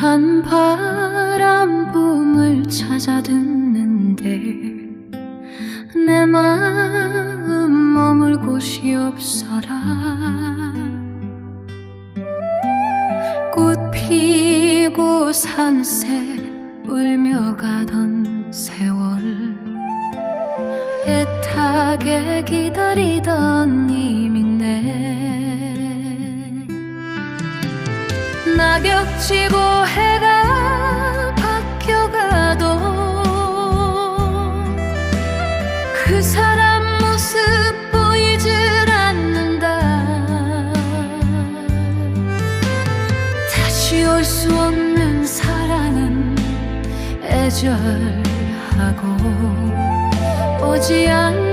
싸늘한 바람 붐을 찾아 듣는데 내 마음 머물 곳이 없어라. 꽃 피고 산새 울며 가던 세월 애타게 기다리던 님인데 낙엽 지고 해가 바뀌어가도 그 사람 모습 보이질 않는다. 다시 올 수 없는 사랑은 애절하고 오지 않는